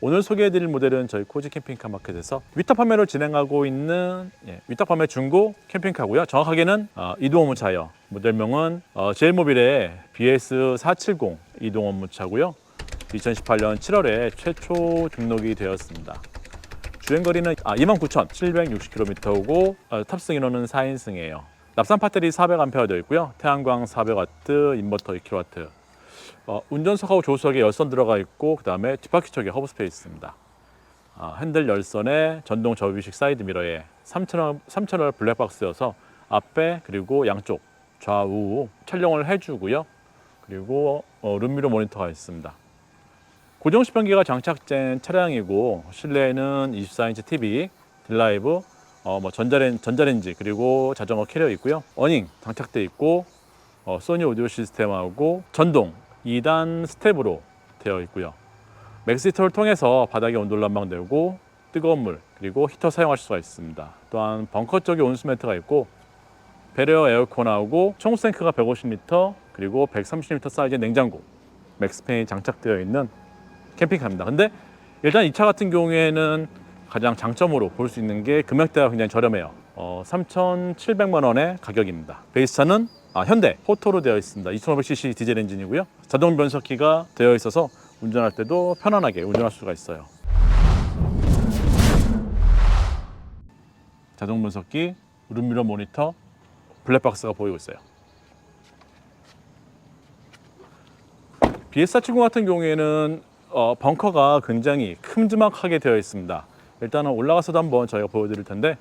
오늘 소개해드릴 모델은 저희 코지 캠핑카 마켓에서 위탁 판매로 진행하고 있는 예, 위탁 판매 중고 캠핑카고요. 정확하게는 어, 이동 업무차예요. 모델명은 어, 제일모빌의 BS470 이동 업무차고요. 2018년 7월에 최초 등록이 되었습니다. 주행거리는 아, 29,760km고 어, 탑승 인원은 4인승이에요. 납산 배터리 400A 되어 있고요. 태양광 400W, 인버터 2kW. 어, 운전석하고 조수석에 열선 들어가 있고 그 다음에 뒷바퀴 쪽에 허브 스페이스 있습니다. 아, 핸들 열선에 전동 접이식 사이드 미러에 3채널, 3채널 블랙박스여서 앞에 그리고 양쪽 좌우 촬영을 해주고요. 그리고 어, 룸미러 모니터가 있습니다. 고정식 변기가 장착된 차량이고 실내에는 24인치 TV, 딜라이브, 어, 뭐 전자레인, 전자레인지 그리고 자전거 캐리어 있고요. 어닝 장착돼 있고 어, 소니 오디오 시스템하고 전동 2단 스텝으로 되어 있고요. 맥스 히터를 통해서 바닥에 온도를 난방되고 뜨거운 물 그리고 히터 사용하실 수가 있습니다. 또한 벙커 쪽에 온수매트가 있고 배려 에어컨하고 총 생크가 150리터 그리고 130리터 사이즈의 냉장고 맥스팬이 장착되어 있는 캠핑카입니다. 근데 일단 이 차 같은 경우에는 가장 장점으로 볼 수 있는 게 금액대가 굉장히 저렴해요. 어, 3,700만 원의 가격입니다. 베이스 차는 아, 현대 호토로 되어 있습니다. 2,500cc 디젤 엔진이고요. 자동 변속기가 되어 있어서 운전할 때도 편안하게 운전할 수가 있어요. 자동 변속기, 룸미러 모니터, 블랙박스가 보이고 있어요. BS470 같은 경우에는 어, 벙커가 굉장히 큼지막하게 되어 있습니다. 일단은 올라가서도 한번 저희가 보여드릴 텐데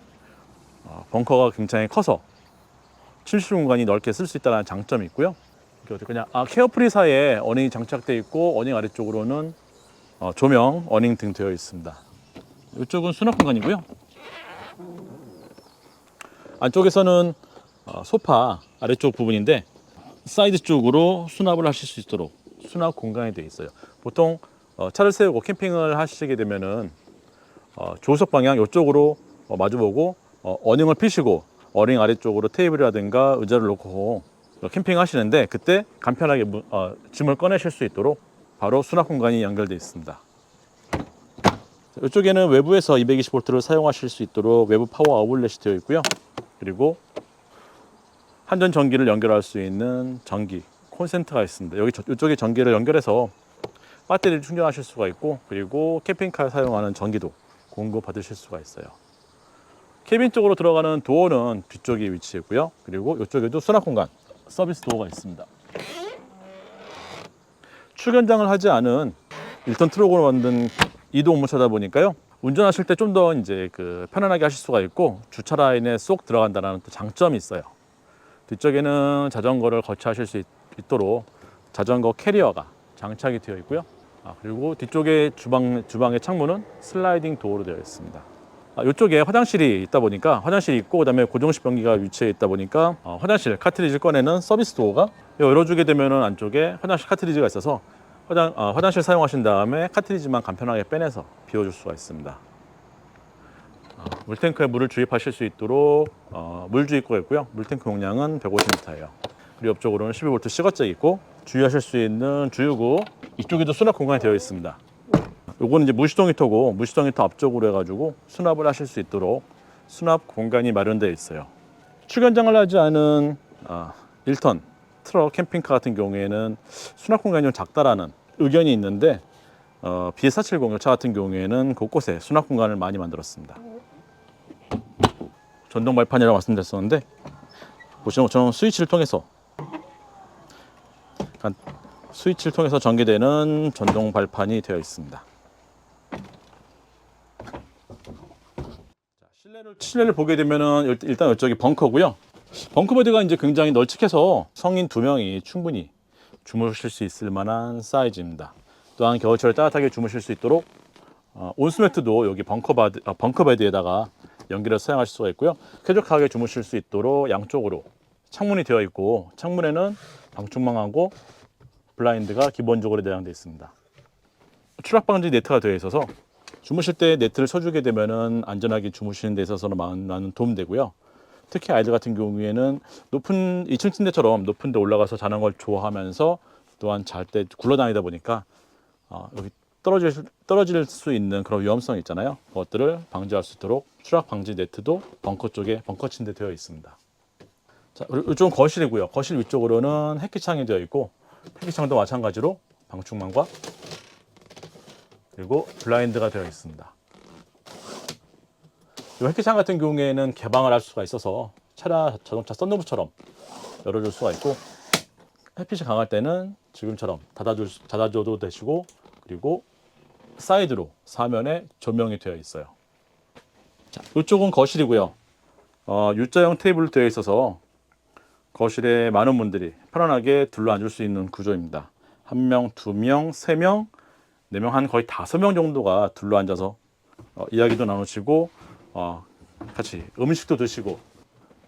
어, 벙커가 굉장히 커서 실실 공간이 넓게 쓸 수 있다는 장점이 있고요. 그냥 아 케어프리사에 어닝이 장착되어 있고 어닝 아래쪽으로는 어, 조명, 어닝 등 되어 있습니다. 이쪽은 수납 공간이고요. 안쪽에서는 어, 소파 아래쪽 부분인데 사이드 쪽으로 수납을 하실 수 있도록 수납 공간이 되어 있어요. 보통 어, 차를 세우고 캠핑을 하시게 되면은 어, 조수석 방향 이쪽으로 어, 마주보고 어, 어닝을 피시고 어닝 아래쪽으로 테이블이라든가 의자를 놓고 어, 캠핑 하시는데 그때 간편하게 무- 어, 짐을 꺼내실 수 있도록 바로 수납 공간이 연결되어 있습니다. 이쪽에는 외부에서 220V를 사용하실 수 있도록 외부 파워 아울렛이 되어 있고요. 그리고 한전 전기를 연결할 수 있는 전기 콘센트가 있습니다. 여기 저- 이쪽에 전기를 연결해서 배터리를 충전하실 수가 있고 그리고 캠핑카에 사용하는 전기도 공급 받으실 수가 있어요. 캐빈 쪽으로 들어가는 도어는 뒤쪽에 위치했고요. 그리고 이쪽에도 수납 공간 서비스 도어가 있습니다. 출견장을 하지 않은 1톤 트럭으로 만든 이동 업무차다 보니까요. 운전하실 때 좀 더 이제 그 편안하게 하실 수가 있고 주차 라인에 쏙 들어간다는 또 장점이 있어요. 뒤쪽에는 자전거를 거치하실 수 있, 있도록 자전거 캐리어가 장착이 되어 있고요. 아, 그리고 뒤쪽에 주방 주방의 창문은 슬라이딩 도어로 되어 있습니다. 아, 이쪽에 화장실이 있다 보니까 화장실이 있고 그다음에 고정식 변기가 위치해 있다 보니까 어, 화장실 카트리지 꺼내는 서비스 도어가 열어주게 되면은 안쪽에 화장실 카트리지가 있어서 화장 어, 화장실 사용하신 다음에 카트리지만 간편하게 빼내서 비워줄 수가 있습니다. 어, 물탱크에 물을 주입하실 수 있도록 어, 물 주입구가 있고요. 물탱크 용량은 150리터예요. 그리고 옆쪽으로는 12V 시거잭 있고 주유하실 수 있는 주유구 이쪽에도 수납 공간이 되어 있습니다. 요거는 이제 무시동 히터고 무시동 히터 앞쪽으로 해가지고 수납을 하실 수 있도록 수납 공간이 마련되어 있어요. 출견장을 하지 않은 아, 1톤 트럭 캠핑카 같은 경우에는 수납 공간이 좀 작다라는 의견이 있는데 어, BS470 차 같은 경우에는 곳곳에 수납 공간을 많이 만들었습니다. 전동 발판이라고 말씀드렸었는데 보시는 것처럼 스위치를 통해서 스위치를 통해서 전개되는 전동 발판이 되어 있습니다. 자, 실내를, 보게 되면은 일- 일단 이쪽이 벙커고요. 벙커 버드가 이제 굉장히 널찍해서 성인 두 명이 충분히 주무실 수 있을 만한 사이즈입니다. 또한 겨울철에 따뜻하게 주무실 수 있도록 어, 온수매트도 여기 벙커 바드, 어, 벙커 베드에다가 연결해서 사용하실 수가 있고요. 쾌적하게 주무실 수 있도록 양쪽으로 창문이 되어 있고 창문에는 방충망하고 블라인드가 기본적으로 내장되어 있습니다. 추락 방지 네트가 되어 있어서 주무실 때 네트를 쳐주게 되면은 안전하게 주무시는 데 있어서는 많은, 많은 도움 되고요. 특히 아이들 같은 경우에는 높은 2층 침대처럼 높은 데 올라가서 자는 걸 좋아하면서 또한 잘 때 굴러다니다 보니까 어, 여기 떨어질, 떨어질 수 있는 그런 위험성이 있잖아요. 그것들을 방지할 수 있도록 추락 방지 네트도 벙커 쪽에 벙커 침대 되어 있습니다. 자, 이쪽은 거실이고요. 거실 위쪽으로는 햇기창이 되어 있고 햇기창도 마찬가지로 방충망과 그리고 블라인드가 되어 있습니다. 이 햇기창 같은 경우에는 개방을 할 수가 있어서 차량 자동차 썬루프처럼 열어줄 수가 있고 햇빛이 강할 때는 지금처럼 닫아줄, 수- 닫아줘도 되시고 그리고 사이드로 사면에 조명이 되어 있어요. 자, 이쪽은 거실이고요. 어, U자형 테이블로 되어 있어서 거실에 많은 분들이 편안하게 둘러앉을 수 있는 구조입니다. 한 명, 두 명, 세 명, 네 명, 한 거의 다섯 명 정도가 둘러 앉아서 어, 이야기도 나누시고 어, 같이 음식도 드시고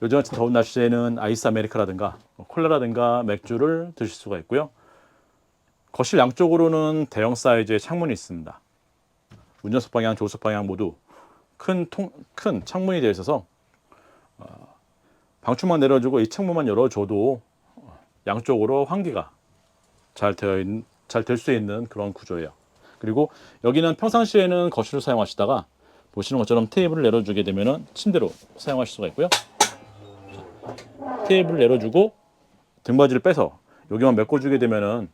요즘 같은 더운 날씨에는 아이스 아메리카라든가 뭐 콜라라든가 맥주를 드실 수가 있고요. 거실 양쪽으로는 대형 사이즈의 창문이 있습니다. 운전석 방향, 조수석 방향 모두 큰, 통, 큰 창문이 되어 있어서 어, 방충망 내려주고 이 창문만 열어줘도 어, 양쪽으로 환기가 잘 되어 있는 잘될 수 있는 그런 구조예요. 그리고 여기는 평상시에는 거실을 사용하시다가 보시는 것처럼 테이블을 내려주게 되면은 침대로 사용하실 수가 있고요. 자, 테이블을 내려주고 등받이를 빼서 여기만 메꿔주게 되면은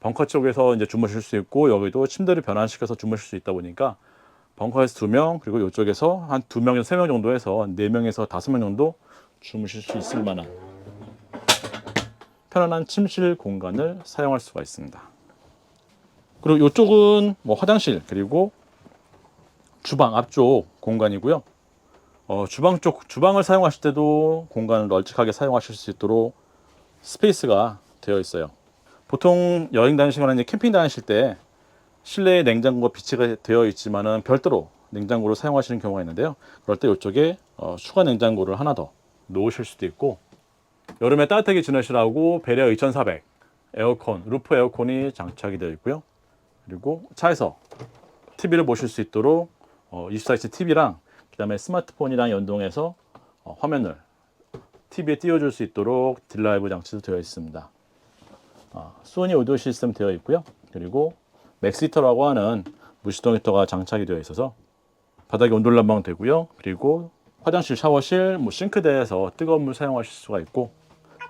벙커 쪽에서 이제 주무실 수 있고 여기도 침대를 변환시켜서 주무실 수 있다 보니까 벙커에서 두 명 그리고 이쪽에서 한 두 명에서 세 명 정도 해서 네 명에서 다섯 명 정도 주무실 수 있을 만한 편안한 침실 공간을 사용할 수가 있습니다. 그리고 이쪽은 뭐 화장실 그리고 주방 앞쪽 공간이고요. 어, 주방 쪽 주방을 사용하실 때도 공간을 널찍하게 사용하실 수 있도록 스페이스가 되어 있어요. 보통 여행 다니시거나 이제 캠핑 다니실 때 실내에 냉장고가 비치가 되어 있지만은 별도로 냉장고를 사용하시는 경우가 있는데요. 그럴 때 이쪽에 어, 추가 냉장고를 하나 더 놓으실 수도 있고 여름에 따뜻하게 지내시라고 배려 2400 에어컨 루프 에어컨이 장착이 되어 있고요. 그리고 차에서 TV를 보실 수 있도록 어, 24인치 TV랑 그다음에 스마트폰이랑 연동해서 어, 화면을 TV에 띄워줄 수 있도록 딜라이브 장치도 되어 있습니다. 어, 소니 오디오 시스템 되어 있고요. 그리고 맥시터라고 하는 무시동 히터가 장착이 되어 있어서 바닥에 온돌 난방 되고요. 그리고 화장실, 샤워실, 뭐 싱크대에서 뜨거운 물 사용하실 수가 있고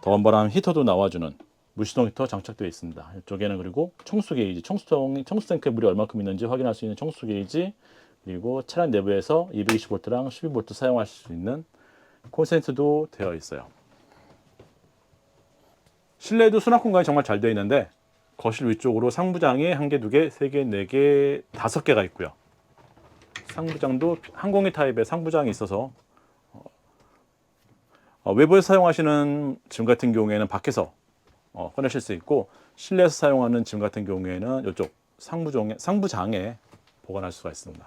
더운 바람 히터도 나와주는 무시동 히터 장착되어 있습니다. 이쪽에는 그리고 청수 게이지, 청수통, 청수 탱크에 물이 얼마큼 있는지 확인할 수 있는 청수 게이지 그리고 차량 내부에서 220V랑 12V 사용하실 수 있는 콘센트도 되어 있어요. 실내도 수납 공간이 정말 잘 되어 있는데 거실 위쪽으로 상부장이 한 개, 두 개, 세 개, 네 개, 다섯 개가 있고요. 상부장도 항공기 타입의 상부장이 있어서 어, 어, 외부에서 사용하시는 짐 같은 경우에는 밖에서 어, 꺼내실 수 있고 실내에서 사용하는 짐 같은 경우에는 이쪽 상부장에, 상부장에 보관할 수가 있습니다.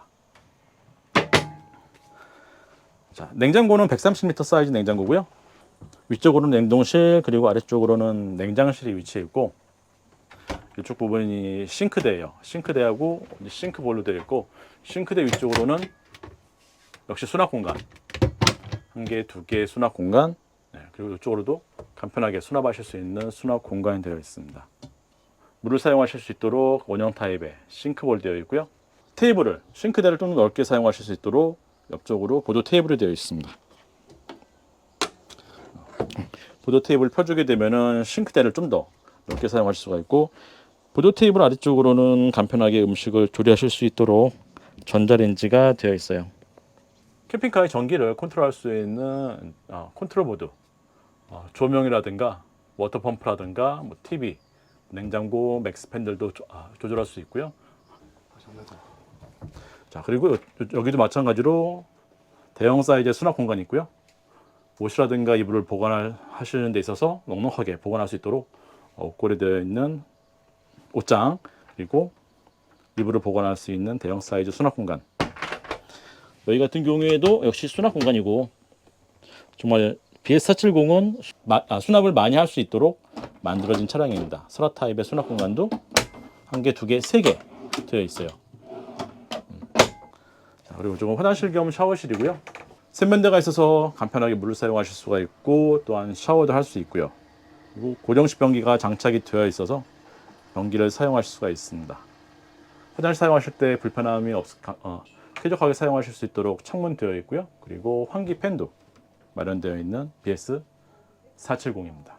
자, 냉장고는 130m 사이즈 냉장고고요. 위쪽으로는 냉동실 그리고 아래쪽으로는 냉장실이 위치해 있고 이쪽 부분이 싱크대예요. 싱크대하고 이제 싱크 볼로 되어 있고 싱크대 위쪽으로는 역시 수납 공간 한 개, 두개 수납 공간 네, 그리고 이쪽으로도 간편하게 수납하실 수 있는 수납 공간이 되어 있습니다. 물을 사용하실 수 있도록 원형 타입의 싱크볼 되어 있고요. 테이블을 싱크대를 좀 넓게 사용하실 수 있도록 옆쪽으로 보조 테이블이 되어 있습니다. 보조 테이블 펴주게 되면은 싱크대를 좀 더 넓게 사용하실 수가 있고 보조 테이블 아래쪽으로는 간편하게 음식을 조리하실 수 있도록 전자레인지가 되어 있어요. 캠핑카의 전기를 컨트롤할 수 있는 어, 컨트롤 보드, 어, 조명이라든가 워터 펌프라든가 뭐 TV, 냉장고, 맥스 팬들도 조, 아, 조절할 수 있고요. 자 그리고 여- 여기도 마찬가지로 대형 사이즈의 수납 공간이 있고요. 옷이라든가 이불을 보관하시는 데 있어서 넉넉하게 보관할 수 있도록 어, 옷걸이 되어 있는 옷장 그리고 이불을 보관할 수 있는 대형 사이즈 수납 공간. 여기 같은 경우에도 역시 수납 공간이고 정말 BS470은 아, 수납을 많이 할 수 있도록 만들어진 차량입니다. 서라 타입의 수납 공간도 한 개, 두 개, 세 개 되어 있어요. 음. 자, 그리고 조금 화장실 겸 샤워실이고요. 세면대가 있어서 간편하게 물을 사용하실 수가 있고 또한 샤워도 할 수 있고요. 그리고 고정식 변기가 장착이 되어 있어서 변기를 사용하실 수가 있습니다. 화장실 사용하실 때 불편함이 없, 어, 쾌적하게 사용하실 수 있도록 창문 되어 있고요. 그리고 환기 팬도 마련되어 있는 BS 470입니다.